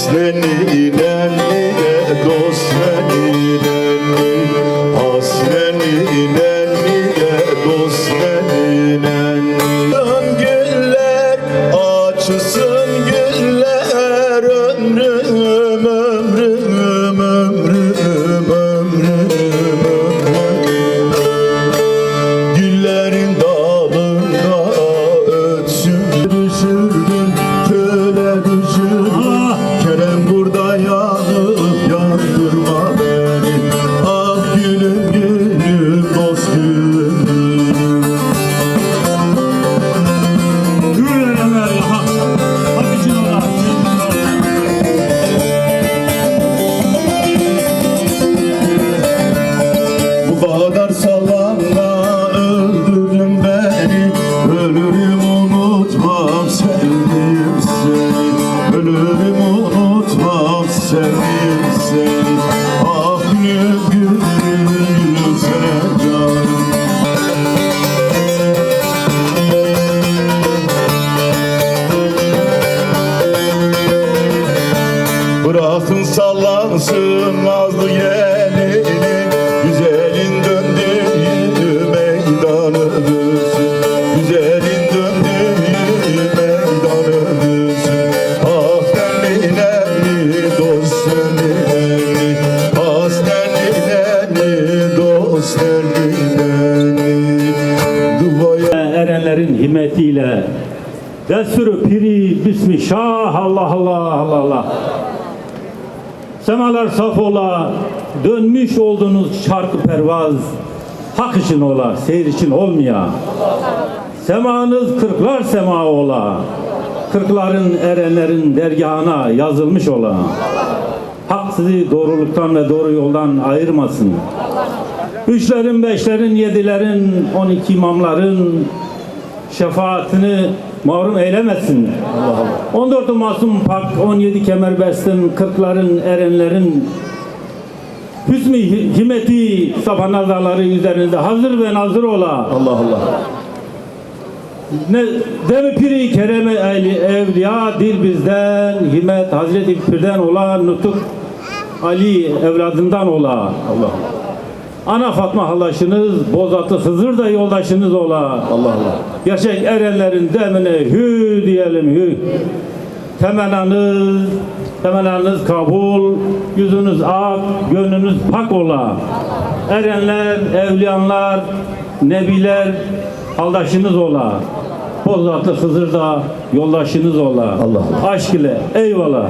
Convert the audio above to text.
Hasreniyle sallansın nazlı gelini Güzelin döndüğü meydanı düzsün Güzelin döndüğü meydanı düzsün Ah derli nerli dost derli Ah derli nerli dost derli nerli Duaya Erenlerin himmetiyle Desturu piri bismi şah Allah Allah Allah Allah Semalar saf ola Dönmüş oldunuz şarkı pervaz Hak için ola Seyir için olmaya. Semanız kırklar sema ola Kırkların erenlerin dergahına yazılmış ola. Hak sizi doğruluktan ve doğru yoldan ayırmasın. Üçlerin, beşlerin, yedilerin, on iki imamların şefaatini mahrum eylemesin. Allah Allah. 14 masum pak, 17 kemerbestin, 40'ların, erenlerin hüsnü hi- himeti safa nazarları üzerinde hazır ve nazır ola. Allah Allah Ne demi piri kereme ehli evliya dil bizden himmet Hazreti Pir'den ola nutuk Ali evladından ola. Allah Allah. Ana Fatma halaşınız, Bozatı Hızır da yoldaşınız ola. Allah Allah Gerçek erenlerin demine hü diyelim hü. Temennanız, temennanız kabul, yüzünüz ak, gönlünüz pak ola. Erenler, evliyanlar, nebiler, haldaşınız ola. Bozatlı Hızır da yoldaşınız ola. Allah Allah. Aşk ile eyvallah.